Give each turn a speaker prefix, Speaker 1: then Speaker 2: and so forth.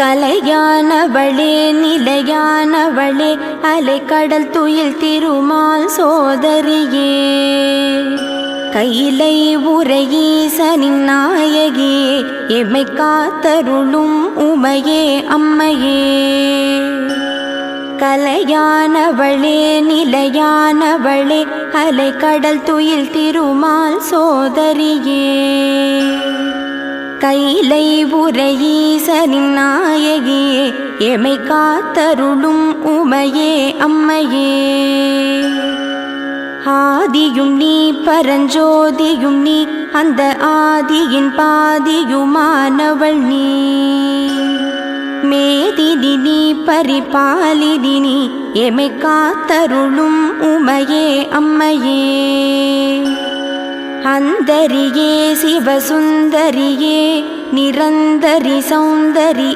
Speaker 1: கலையானவளே நிலையானவளே அலைக்கடல் துயில் திருமால் சோதரியே. கையிலை உரையீசனின் நாயகியே எம்மை காத்தருளும் உமையே அம்மையே. கலையானவளே நிலையானவளே அலைக்கடல் துயில் திருமால் சோதரியே. கைலை உரையீசனின் நாயகியே எமை காத்தருளும் உமையே அம்மையே. ஆதியும் நீ பரஞ்சோதியும் நீ அந்த ஆதியின் பாதியுமானவள் நீ. மேதினி நீ பரிபாலிதினி எமை காத்தருளும் உமையே அம்மையே. அந்தரியே சிவசுந்தரியே நிரந்தரி சௌந்தரி